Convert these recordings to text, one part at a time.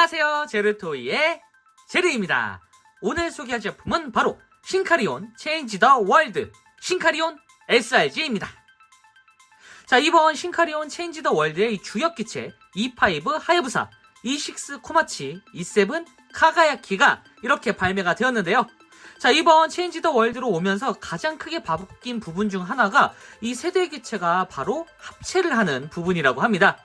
안녕하세요. 제르토이의 제르입니다. 오늘 소개할 제품은 바로 신카리온 체인지 더 월드 신카리온 SRG입니다. 자, 이번 신카리온 체인지 더 월드의 이 주역 기체 E5 하야부사, E6 코마치, E7 카가야키가 이렇게 발매가 되었는데요. 자, 이번 체인지 더 월드로 오면서 가장 크게 바뀐 부분 중 하나가 이 세대 기체가 바로 합체를 하는 부분이라고 합니다.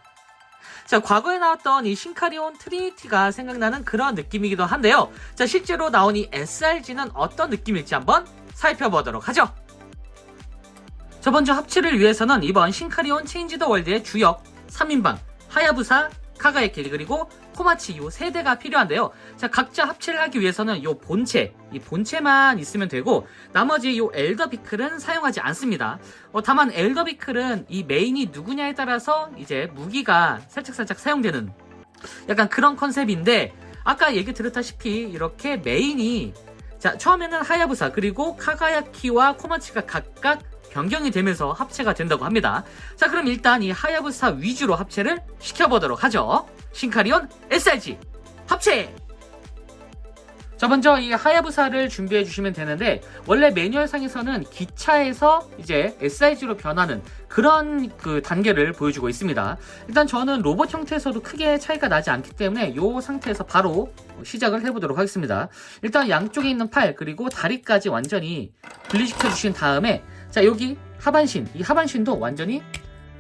자, 과거에 나왔던 이 신카리온 트리니티가 생각나는 그런 느낌이기도 한데요. 자, 실제로 나온 이 SRG는 어떤 느낌일지 한번 살펴보도록 하죠. 저 먼저 합체를 위해서는 이번 신카리온 체인지 더 월드의 주역 3인방 하야부사, 카가야키 그리고 코마치 요세 대가 필요한데요. 자, 각자 합체를 하기 위해서는 요 본체, 이 본체만 있으면 되고 나머지 요 엘더 비클은 사용하지 않습니다. 어, 다만 엘더 비클은 이 메인이 누구냐에 따라서 이제 무기가 살짝살짝 사용되는 약간 그런 컨셉인데 아까 얘기 들었다시피 이렇게 메인이 자, 처음에는 하야부사 그리고 카가야키와 코마치가 각각 변경이 되면서 합체가 된다고 합니다. 자, 그럼 일단 이 하야부사 위주로 합체를 시켜보도록 하죠. 신카리온 SRG 합체! 자, 먼저 이 하야부사를 준비해 주시면 되는데, 원래 매뉴얼상에서는 기차에서 이제 SIG로 변하는 그런 그 단계를 보여주고 있습니다. 일단 저는 로봇 형태에서도 크게 차이가 나지 않기 때문에 이 상태에서 바로 시작을 해보도록 하겠습니다. 일단 양쪽에 있는 팔, 그리고 다리까지 완전히 분리시켜 주신 다음에, 자, 여기 하반신, 이 하반신도 완전히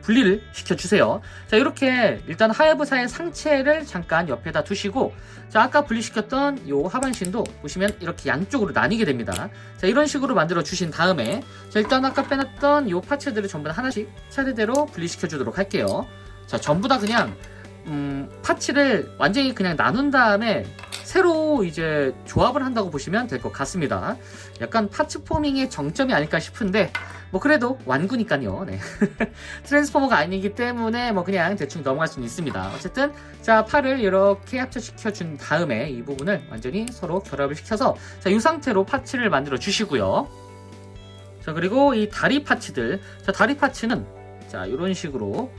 분리를 시켜주세요. 자, 이렇게 일단 하야부사의 상체를 잠깐 옆에다 두시고, 자, 아까 분리시켰던 요 하반신도 보시면 이렇게 양쪽으로 나뉘게 됩니다. 자, 이런 식으로 만들어 주신 다음에, 자, 일단 아까 빼놨던 요 파츠들을 전부 다 하나씩 차례대로 분리시켜 주도록 할게요. 자, 전부 다 그냥, 음, 파츠를 완전히 그냥 나눈 다음에 새로 이제 조합을 한다고 보시면 될 것 같습니다. 약간 파츠 포밍의 정점이 아닐까 싶은데, 뭐 그래도 완구니까요. 네. 트랜스포머가 아니기 때문에 뭐 그냥 대충 넘어갈 수는 있습니다. 어쨌든 자 팔을 이렇게 합체시켜 준 다음에 이 부분을 완전히 서로 결합을 시켜서 자이 상태로 파츠를 만들어 주시고요. 자 그리고 이 다리 파츠들 자 다리 파츠는 자 이런 식으로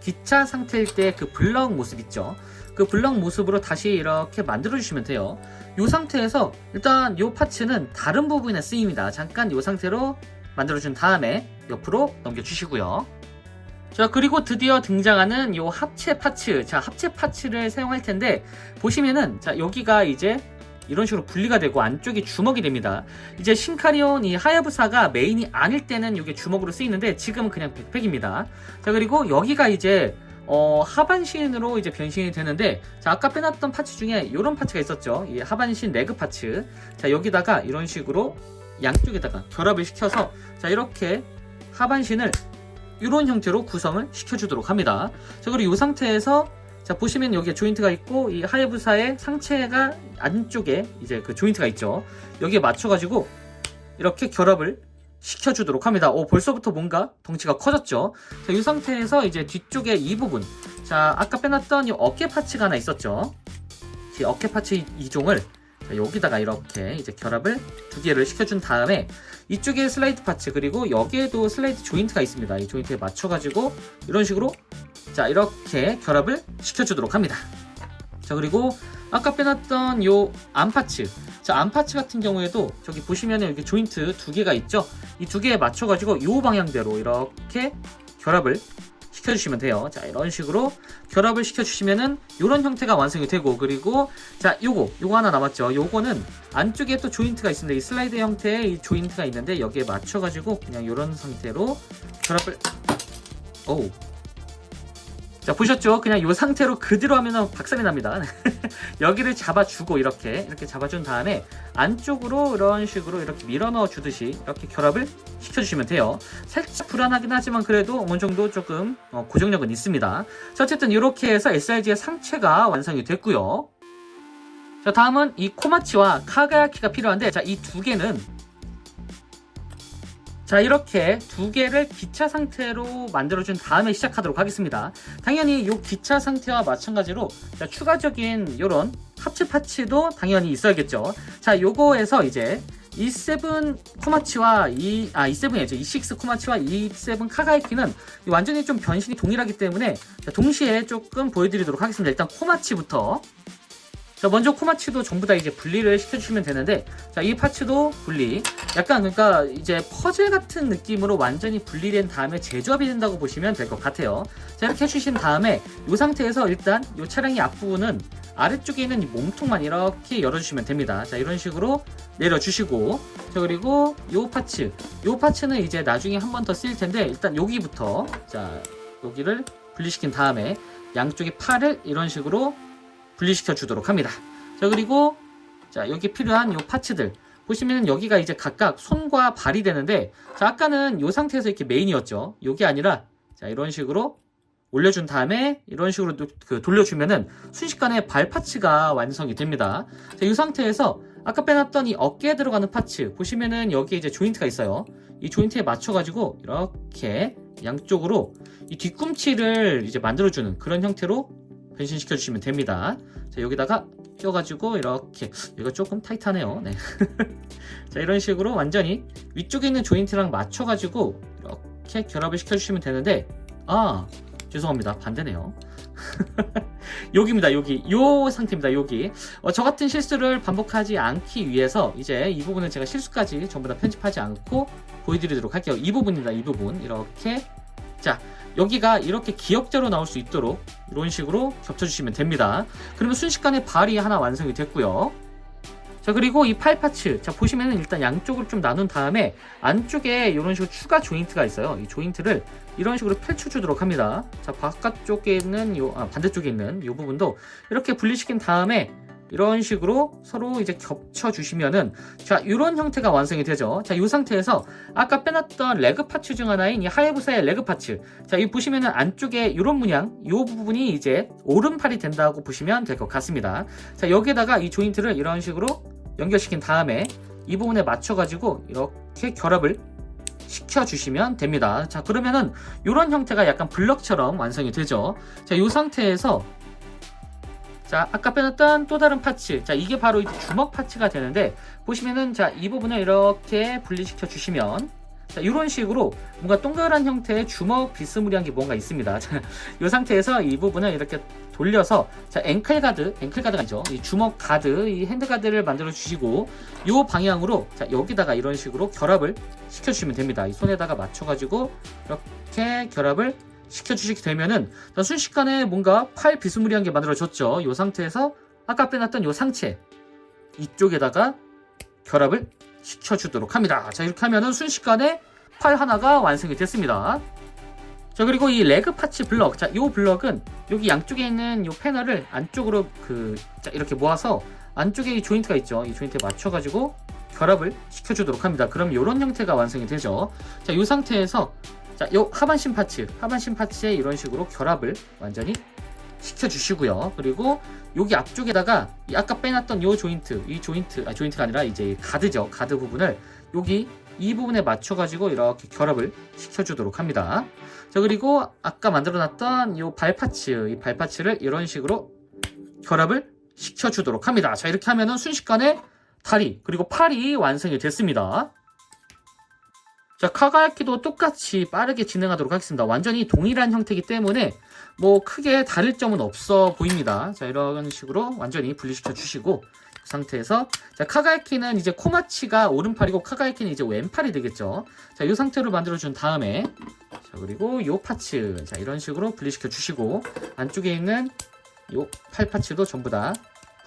기차 상태일 때 그 블럭 모습 있죠. 그 블럭 모습으로 다시 이렇게 만들어 주시면 돼요. 이 상태에서 일단 이 파츠는 다른 부분에 쓰입니다. 잠깐 이 상태로 만들어 준 다음에 옆으로 넘겨 주시고요. 자 그리고 드디어 등장하는 이 합체 파츠 자 합체 파츠를 사용할 텐데 보시면은 자 여기가 이제 이런 식으로 분리가 되고 안쪽이 주먹이 됩니다 이제 신카리온 이 하야부사가 메인이 아닐 때는 이게 주먹으로 쓰이는데 지금은 그냥 백팩입니다 자 그리고 여기가 이제 어, 하반신으로 이제 변신이 되는데 자 아까 빼놨던 파츠 중에 이런 파츠가 있었죠 이 하반신 레그 파츠 자 여기다가 이런 식으로 양쪽에다가 결합을 시켜서 자 이렇게 하반신을 이런 형태로 구성을 시켜주도록 합니다. 자 그리고 이 상태에서 자 보시면 여기에 조인트가 있고 이 하야부사의 상체가 안쪽에 이제 그 조인트가 있죠. 여기에 맞춰가지고 이렇게 결합을 시켜주도록 합니다. 오 벌써부터 뭔가 덩치가 커졌죠. 자 이 상태에서 이제 뒤쪽에 이 부분 자 아까 빼놨던 이 어깨 파츠가 하나 있었죠. 이 어깨 파츠 이종을 자, 여기다가 이렇게 이제 결합을 두 개를 시켜준 다음에 이쪽에 슬라이드 파츠 그리고 여기에도 슬라이드 조인트가 있습니다. 이 조인트에 맞춰가지고 이런 식으로 자 이렇게 결합을 시켜주도록 합니다. 자 그리고 아까 빼놨던 요 암파츠 자 암파츠 같은 경우에도 저기 보시면 여기 조인트 두 개가 있죠. 이 두 개에 맞춰가지고 요 방향대로 이렇게 결합을 시켜주시면 돼요. 자, 이런 식으로 결합을 시켜주시면은 이런 형태가 완성이 되고, 그리고, 자, 요거, 요거 하나 남았죠. 요거는 안쪽에 또 조인트가 있습니다. 이 슬라이드 형태의 이 조인트가 있는데, 여기에 맞춰가지고, 그냥 이런 상태로 결합을, 오우. 자, 보셨죠? 그냥 이 상태로 그대로 하면 박살이 납니다. 여기를 잡아주고, 이렇게, 이렇게 잡아준 다음에, 안쪽으로 이런 식으로 이렇게 밀어 넣어 주듯이, 이렇게 결합을 시켜주시면 돼요. 살짝 불안하긴 하지만 그래도 어느 정도 조금 어, 고정력은 있습니다. 자, 어쨌든 이렇게 해서 SRG의 상체가 완성이 됐고요. 자, 다음은 이 코마치와 카가야키가 필요한데, 자, 이 두 개는 자, 이렇게 두 개를 기차 상태로 만들어준 다음에 시작하도록 하겠습니다. 당연히 이 기차 상태와 마찬가지로 자, 추가적인 이런 합체 파츠도 당연히 있어야겠죠. 자, 요거에서 이제 E7 코마치와 E, 아, E7이죠. E6 코마치와 E7 카가이키는 완전히 좀 변신이 동일하기 때문에 자, 동시에 조금 보여드리도록 하겠습니다. 일단 코마치부터. 자, 먼저 코마치도 전부 다 이제 분리를 시켜주시면 되는데, 자, 이 파츠도 분리. 약간 그러니까 이제 퍼즐 같은 느낌으로 완전히 분리된 다음에 재조합이 된다고 보시면 될 것 같아요. 자, 이렇게 해주신 다음에 이 상태에서 일단 이 차량의 앞부분은 아래쪽에 있는 이 몸통만 이렇게 열어주시면 됩니다. 자, 이런 식으로 내려주시고, 자, 그리고 이 파츠. 이 파츠는 이제 나중에 한 번 더 쓰일 텐데, 일단 여기부터, 자, 여기를 분리시킨 다음에 양쪽의 팔을 이런 식으로 분리시켜 주도록 합니다. 자, 그리고 자, 여기 필요한 요 파츠들. 보시면은 여기가 이제 각각 손과 발이 되는데, 자, 아까는 요 상태에서 이렇게 메인이었죠. 요게 아니라, 자, 이런 식으로 올려준 다음에 이런 식으로 또- 그 돌려주면은 순식간에 발 파츠가 완성이 됩니다. 자, 이 상태에서 아까 빼놨던 이 어깨에 들어가는 파츠 보시면은 여기에 이제 조인트가 있어요. 이 조인트에 맞춰가지고 이렇게 양쪽으로 이 뒤꿈치를 이제 만들어주는 그런 형태로 변신시켜 주시면 됩니다. 자, 여기다가 껴가지고 이렇게 이거 조금 타이트하네요. 네. 자, 이런 식으로 완전히 위쪽에 있는 조인트랑 맞춰가지고 이렇게 결합을 시켜주시면 되는데 아 죄송합니다 반대네요. 여기입니다 여기 요 상태입니다 여기 어, 저 같은 실수를 반복하지 않기 위해서 이제 이 부분은 제가 실수까지 전부 다 편집하지 않고 보여드리도록 할게요 이 부분입니다 이 부분 이렇게 자 여기가 이렇게 기역자로 나올 수 있도록 이런 식으로 겹쳐주시면 됩니다. 그러면 순식간에 발이 하나 완성이 됐고요. 자 그리고 이 팔 파츠. 자 보시면은 일단 양쪽으로 좀 나눈 다음에 안쪽에 이런 식으로 추가 조인트가 있어요. 이 조인트를 이런 식으로 펼쳐 주도록 합니다. 자 바깥쪽에 있는 요 아, 반대쪽에 있는 이 부분도 이렇게 분리시킨 다음에 이런 식으로 서로 이제 겹쳐 주시면은 자 이런 형태가 완성이 되죠. 자 이 상태에서 아까 빼놨던 레그 파츠 중 하나인 이 하야부사의 레그 파츠. 자 이 보시면은 안쪽에 이런 문양 이 부분이 이제 오른팔이 된다고 보시면 될 것 같습니다. 자 여기에다가 이 조인트를 이런 식으로 연결시킨 다음에 이 부분에 맞춰 가지고 이렇게 결합을 시켜 주시면 됩니다. 자 그러면은 이런 형태가 약간 블럭처럼 완성이 되죠. 자 이 상태에서 자, 아까 빼놨던 또 다른 파츠. 자, 이게 바로 이제 주먹 파츠가 되는데, 보시면은, 자, 이 부분을 이렇게 분리시켜 주시면, 자, 이런 식으로 뭔가 동그란 형태의 주먹 비스무리한 게 뭔가 있습니다. 자, 이 상태에서 이 부분을 이렇게 돌려서, 자, 앵클 가드, 앵클 가드가 아니죠. 이 주먹 가드, 이 핸드 가드를 만들어 주시고, 이 방향으로, 자, 여기다가 이런 식으로 결합을 시켜 주시면 됩니다. 이 손에다가 맞춰 가지고, 이렇게 결합을 시켜주시게 되면은 자, 순식간에 뭔가 팔 비스무리한 게 만들어졌죠. 이 상태에서 아까 빼놨던 이 상체 이쪽에다가 결합을 시켜주도록 합니다. 자 이렇게 하면은 순식간에 팔 하나가 완성이 됐습니다. 자 그리고 이 레그 파츠 블럭 자 이 블럭은 여기 양쪽에 있는 이 패널을 안쪽으로 그 자, 이렇게 모아서 안쪽에 이 조인트가 있죠. 이 조인트에 맞춰가지고 결합을 시켜주도록 합니다. 그럼 이런 형태가 완성이 되죠. 자, 이 상태에서 자, 요 하반신 파츠, 하반신 파츠에 이런 식으로 결합을 완전히 시켜주시고요. 그리고 여기 앞쪽에다가 이 아까 빼놨던 요 조인트, 이 조인트, 아 조인트가 아니라 이제 가드죠. 가드 부분을 여기 이 부분에 맞춰가지고 이렇게 결합을 시켜주도록 합니다. 자, 그리고 아까 만들어놨던 요 발 파츠, 이 발 파츠를 이런 식으로 결합을 시켜주도록 합니다. 자, 이렇게 하면은 순식간에 다리, 그리고 팔이 완성이 됐습니다. 자, 카가야키도 똑같이 빠르게 진행하도록 하겠습니다. 완전히 동일한 형태이기 때문에 뭐 크게 다를 점은 없어 보입니다. 자, 이런 식으로 완전히 분리시켜 주시고 그 상태에서 자, 카가야키는 이제 코마치가 오른팔이고 카가야키는 이제 왼팔이 되겠죠. 자, 이 상태로 만들어 준 다음에 자, 그리고 요 파츠 자, 이런 식으로 분리시켜 주시고 안쪽에 있는 요 팔 파츠도 전부 다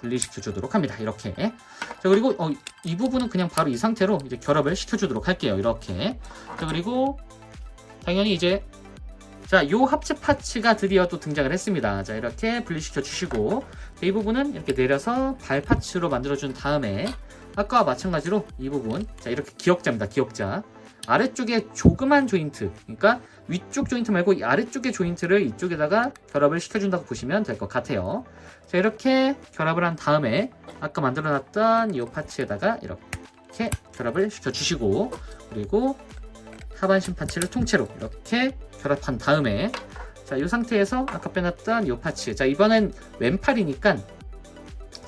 분리시켜 주도록 합니다. 이렇게. 자, 그리고 어, 이 부분은 그냥 바로 이 상태로 이제 결합을 시켜 주도록 할게요. 이렇게. 자, 그리고 당연히 이제 자, 요 합체 파츠가 드디어 또 등장을 했습니다. 자, 이렇게 분리시켜 주시고 자, 이 부분은 이렇게 내려서 발 파츠로 만들어 준 다음에 아까와 마찬가지로 이 부분 자, 이렇게 기역자입니다. 기역자. 아래쪽에 조그만 조인트, 그러니까 위쪽 조인트 말고 이 아래쪽의 조인트를 이쪽에다가 결합을 시켜준다고 보시면 될 것 같아요. 자, 이렇게 결합을 한 다음에 아까 만들어놨던 이 파츠에다가 이렇게 결합을 시켜주시고 그리고 하반신 파츠를 통째로 이렇게 결합한 다음에 자, 이 상태에서 아까 빼놨던 이 파츠 자, 이번엔 왼팔이니까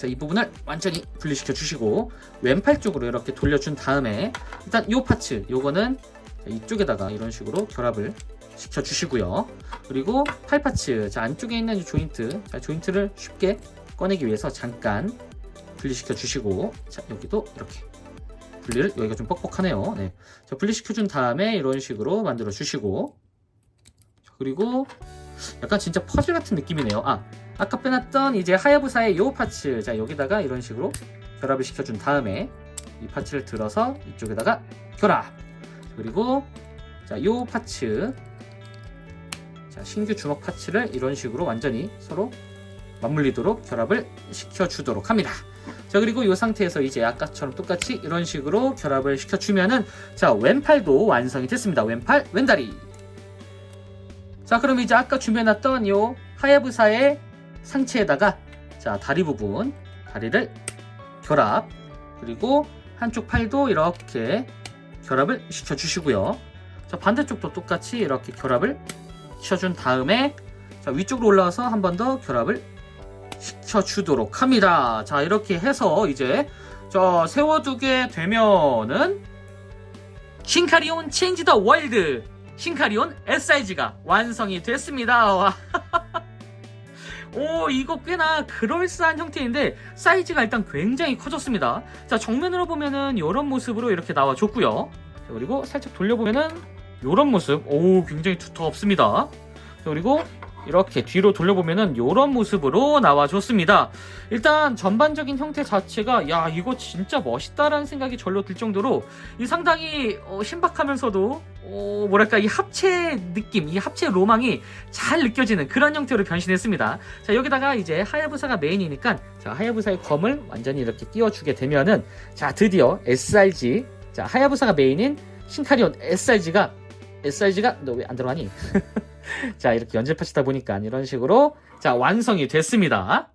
자, 이 부분을 완전히 분리시켜 주시고 왼팔 쪽으로 이렇게 돌려준 다음에 일단 이 파츠 요거는 자, 이쪽에다가 이런 식으로 결합을 시켜 주시고요. 그리고 팔 파츠 자, 안쪽에 있는 이 조인트 자, 조인트를 쉽게 꺼내기 위해서 잠깐 분리시켜 주시고 자 여기도 이렇게 분리를 여기가 좀 뻑뻑하네요. 네. 자 분리시켜 준 다음에 이런 식으로 만들어 주시고 자, 그리고 약간 진짜 퍼즐 같은 느낌이네요. 아 아까 빼놨던 이제 하야부사의 요 파츠 자 여기다가 이런 식으로 결합을 시켜준 다음에 이 파츠를 들어서 이쪽에다가 결합 그리고 자 요 파츠 자 신규 주먹 파츠를 이런 식으로 완전히 서로 맞물리도록 결합을 시켜주도록 합니다. 자 그리고 이 상태에서 이제 아까처럼 똑같이 이런 식으로 결합을 시켜주면은 자 왼팔도 완성이 됐습니다. 왼팔 왼다리 자 그럼 이제 아까 준비해놨던 요 하야부사의 상체에다가 자 다리 부분 다리를 결합. 그리고 한쪽 팔도 이렇게 결합을 시켜 주시고요. 자 반대쪽도 똑같이 이렇게 결합을 시켜준 다음에 자 위쪽으로 올라와서 한 번 더 결합을 시켜 주도록 합니다. 자 이렇게 해서 이제 자 세워두게 되면은 신카리온 체인지 더 월드 신카리온 S사이즈가 완성이 됐습니다. 와. 오 이거 꽤나 그럴싸한 형태인데 사이즈가 일단 굉장히 커졌습니다. 자 정면으로 보면은 이런 모습으로 이렇게 나와줬고요. 자, 그리고 살짝 돌려보면은 이런 모습. 오 굉장히 두터없습니다. 자, 그리고 이렇게 뒤로 돌려보면은 이런 모습으로 나와줬습니다. 일단 전반적인 형태 자체가 야 이거 진짜 멋있다라는 생각이 절로 들 정도로 이 상당히 어, 신박하면서도 어, 뭐랄까 이 합체 느낌 이 합체 로망이 잘 느껴지는 그런 형태로 변신했습니다. 자 여기다가 이제 하야부사가 메인이니까 자 하야부사의 검을 완전히 이렇게 띄워주게 되면은 자 드디어 SRG 자 하야부사가 메인인 신카리온 SRG가 SRG가 너 왜 안 들어가니? 자 이렇게 연질파시다 보니까 이런 식으로 자 완성이 됐습니다.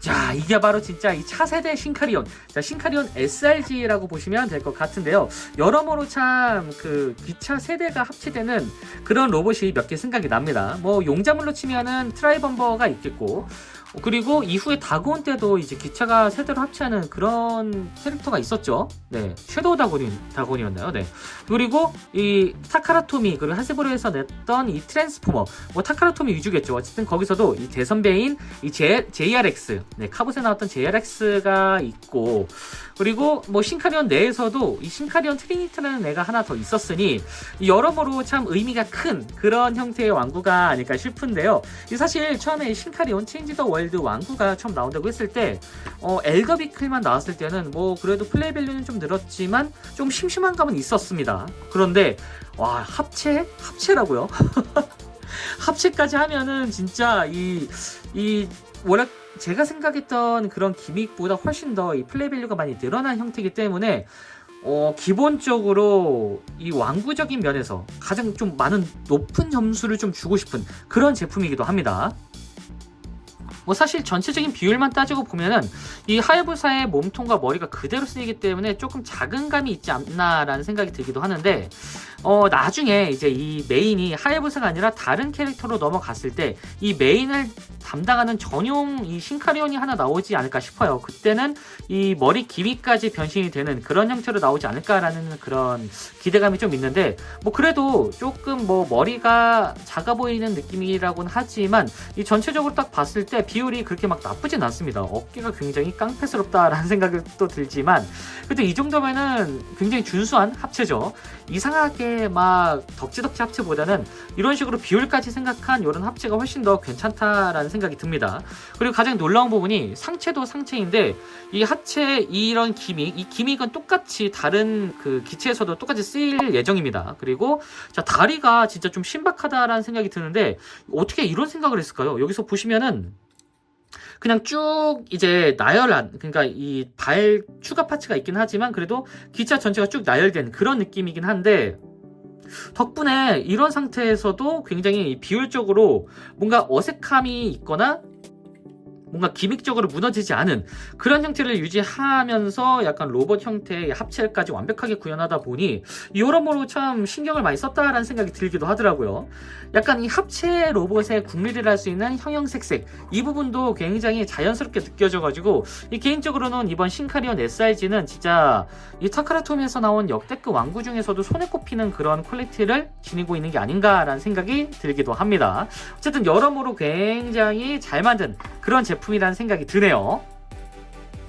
자 이게 바로 진짜 이 차세대 신카리온. 자 신카리온 SRG라고 보시면 될 것 같은데요. 여러모로 참 그 기차 세대가 합체되는 그런 로봇이 몇 개 생각이 납니다. 뭐 용자물로 치면은 트라이범버가 있겠고 그리고 이후에 다고온 때도 이제 기차가 세대로 합체하는 그런 캐릭터가 있었죠. 네, 섀도우 다고니, 다고니였나요? 네. 그리고 이 타카라토미 그리고 하세보로에서 냈던 이 트랜스포머, 뭐 타카라토미 위주겠죠. 어쨌든 거기서도 이 대선배인 이 J, JRX, 네, 카봇에 나왔던 JRX가 있고 그리고 뭐 신카리온 내에서도 이 신카리온 트리니트라는 애가 하나 더 있었으니 이 여러모로 참 의미가 큰 그런 형태의 왕구가 아닐까 싶은데요. 이 사실 처음에 이 신카리온 체인지 더 월드 왕구가 처음 나온다고 했을 때 어, 엘가비클만 나왔을 때는 뭐 그래도 플레이 밸류는 좀 늘었지만 좀 심심한 감은 있었습니다. 그런데 와 합체 합체라고요? 합체까지 하면은 진짜 이 이 워낙 제가 생각했던 그런 기믹보다 훨씬 더 이 플레이 밸류가 많이 늘어난 형태이기 때문에 어, 기본적으로 이 왕구적인 면에서 가장 좀 많은 높은 점수를 좀 주고 싶은 그런 제품이기도 합니다. 뭐 사실 전체적인 비율만 따지고 보면은 이 하야부사의 몸통과 머리가 그대로 쓰이기 때문에 조금 작은 감이 있지 않나라는 생각이 들기도 하는데 어 나중에 이제 이 메인이 하야부사가 아니라 다른 캐릭터로 넘어갔을 때 이 메인을 담당하는 전용 이 신카리온이 하나 나오지 않을까 싶어요. 그때는 이 머리 기미까지 변신이 되는 그런 형태로 나오지 않을까라는 그런 기대감이 좀 있는데 뭐 그래도 조금 뭐 머리가 작아 보이는 느낌이라고는 하지만 이 전체적으로 딱 봤을 때 비율이 그렇게 막 나쁘진 않습니다. 어깨가 굉장히 깡패스럽다라는 생각이 또 들지만 그래도 이 정도면은 굉장히 준수한 합체죠. 이상하게 막 덕지덕지 합체보다는 이런 식으로 비율까지 생각한 이런 합체가 훨씬 더 괜찮다라는 생각이 듭니다. 그리고 가장 놀라운 부분이 상체도 상체인데 이 하체 이런 기믹, 이 기믹은 똑같이 다른 그 기체에서도 똑같이 쓰일 예정입니다. 그리고 자 다리가 진짜 좀 신박하다라는 생각이 드는데 어떻게 이런 생각을 했을까요? 여기서 보시면은 그냥 쭉 이제 나열한 그러니까 이 발 추가 파츠가 있긴 하지만 그래도 기차 전체가 쭉 나열된 그런 느낌이긴 한데 덕분에 이런 상태에서도 굉장히 비율적으로 뭔가 어색함이 있거나 뭔가 기믹적으로 무너지지 않은 그런 형태를 유지하면서 약간 로봇 형태의 합체까지 완벽하게 구현하다 보니 여러모로 참 신경을 많이 썼다라는 생각이 들기도 하더라고요. 약간 이 합체 로봇의 국리를 할수 있는 형형색색 이 부분도 굉장히 자연스럽게 느껴져가지고 이 개인적으로는 이번 신카리온 SIG는 진짜 이 타카라토미에서 나온 역대급 왕구 중에서도 손에 꼽히는 그런 퀄리티를 지니고 있는 게 아닌가라는 생각이 들기도 합니다. 어쨌든 여러모로 굉장히 잘 만든 그런 제품 제품이라는 생각이 드네요.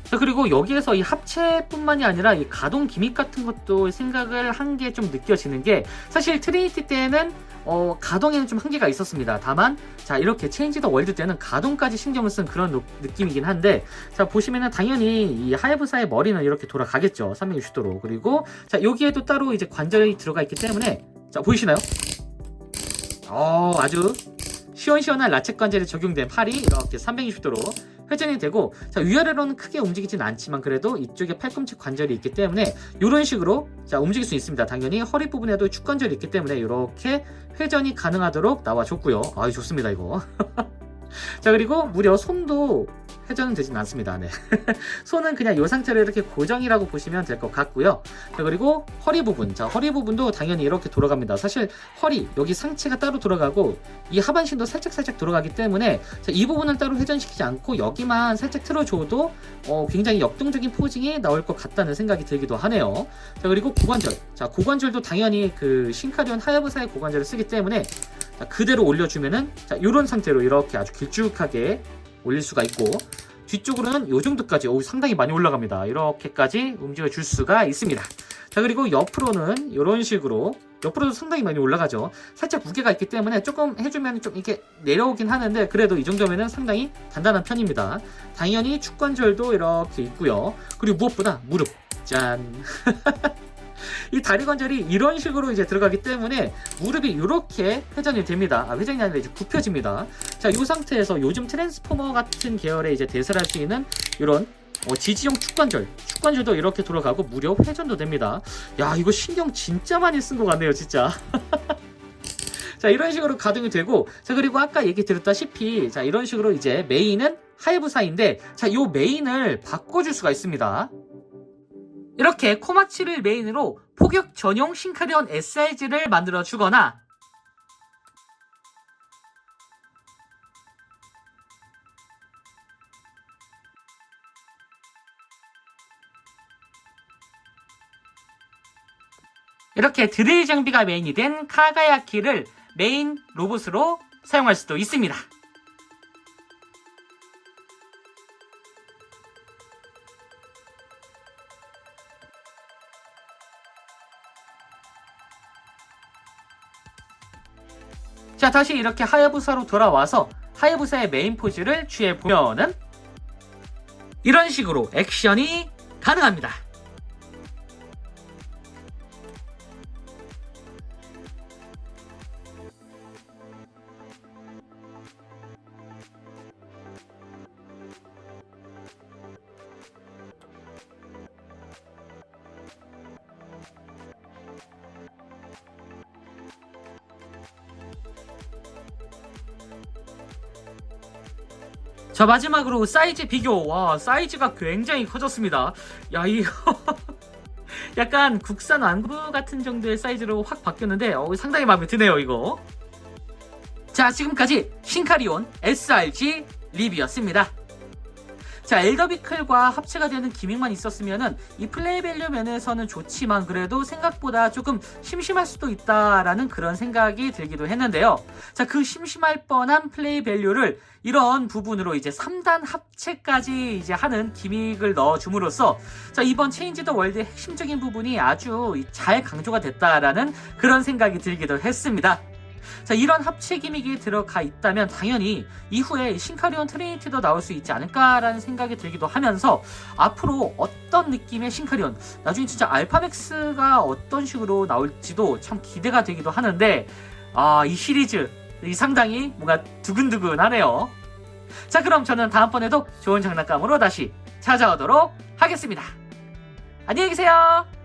자, 그리고 여기에서 이 합체뿐만이 아니라 이 가동 기믹 같은 것도 생각을 한 게 좀 느껴지는 게 사실 트리니티 때는 어, 가동에는 좀 한계가 있었습니다. 다만 자 이렇게 체인지 더 월드 때는 가동까지 신경을 쓴 그런 노- 느낌이긴 한데 자 보시면은 당연히 이 하야부사의 머리는 이렇게 돌아가겠죠. 360도로 그리고 자 여기에도 따로 이제 관절이 들어가 있기 때문에 자 보이시나요? 어 아주 시원시원한 라쳇 관절이 적용된 팔이 이렇게 360도로 회전이 되고 자 위아래로는 크게 움직이진 않지만 그래도 이쪽에 팔꿈치 관절이 있기 때문에 이런 식으로 자 움직일 수 있습니다. 당연히 허리 부분에도 축 관절이 있기 때문에 이렇게 회전이 가능하도록 나와줬고요. 아유 좋습니다 이거. 자 그리고 무려 손도 회전은 되진 않습니다. 네. 손은 그냥 이 상태로 이렇게 고정이라고 보시면 될 것 같고요. 자 그리고 허리 부분, 자 허리 부분도 당연히 이렇게 돌아갑니다. 사실 허리 여기 상체가 따로 돌아가고 이 하반신도 살짝 살짝 돌아가기 때문에 자, 이 부분을 따로 회전시키지 않고 여기만 살짝 틀어줘도 어, 굉장히 역동적인 포징이 나올 것 같다는 생각이 들기도 하네요. 자 그리고 고관절, 자 고관절도 당연히 그 신카리온 하야부사의 고관절을 쓰기 때문에 자, 그대로 올려주면은 자 이런 상태로 이렇게 아주 길쭉하게 올릴 수가 있고 뒤쪽으로는 이 정도까지 오, 상당히 많이 올라갑니다. 이렇게까지 움직여 줄 수가 있습니다. 자 그리고 옆으로는 이런 식으로 옆으로도 상당히 많이 올라가죠. 살짝 무게가 있기 때문에 조금 해주면 좀 이렇게 내려오긴 하는데 그래도 이 정도면은 상당히 단단한 편입니다. 당연히 축관절도 이렇게 있고요. 그리고 무엇보다 무릎 짠. 이 다리 관절이 이런 식으로 이제 들어가기 때문에 무릎이 이렇게 회전이 됩니다. 아, 회전이 아니라 이제 굽혀집니다. 자, 이 상태에서 요즘 트랜스포머 같은 계열의 이제 대설할 수 있는 이런 어, 지지형 축관절, 축관절도 이렇게 돌아가고 무려 회전도 됩니다. 야, 이거 신경 진짜 많이 쓴 것 같네요, 진짜. 자, 이런 식으로 가동이 되고, 자, 그리고 아까 얘기 드렸다시피, 자, 이런 식으로 이제 메인은 하이브사인데, 자, 요 메인을 바꿔줄 수가 있습니다. 이렇게 코마치를 메인으로 포격 전용 싱카리온 SRG를 만들어 주거나 이렇게 드릴 장비가 메인이 된 카가야키를 메인 로봇으로 사용할 수도 있습니다. 자, 다시 이렇게 하야부사로 돌아와서 하야부사의 메인 포즈를 취해 보면은 이런 식으로 액션이 가능합니다. 자 마지막으로 사이즈 비교. 와 사이즈가 굉장히 커졌습니다. 야 이거 약간 국산 완구 같은 정도의 사이즈로 확 바뀌었는데 어, 상당히 마음에 드네요 이거. 자 지금까지 신카리온 SRG 리뷰였습니다 자 엘더비클과 합체가 되는 기믹만 있었으면은 이 플레이 밸류 면에서는 좋지만 그래도 생각보다 조금 심심할 수도 있다라는 그런 생각이 들기도 했는데요. 자 그 심심할 뻔한 플레이 밸류를 이런 부분으로 이제 3단 합체까지 이제 하는 기믹을 넣어줌으로써 자 이번 체인지 더 월드의 핵심적인 부분이 아주 잘 강조가 됐다라는 그런 생각이 들기도 했습니다. 자 이런 합체 기믹이 들어가 있다면 당연히 이후에 신카리온 트리니티도 나올 수 있지 않을까라는 생각이 들기도 하면서 앞으로 어떤 느낌의 신카리온 나중에 진짜 알파맥스가 어떤 식으로 나올지도 참 기대가 되기도 하는데 아 이 시리즈 이 상당히 뭔가 두근두근 하네요. 자 그럼 저는 다음번에도 좋은 장난감으로 다시 찾아오도록 하겠습니다. 안녕히 계세요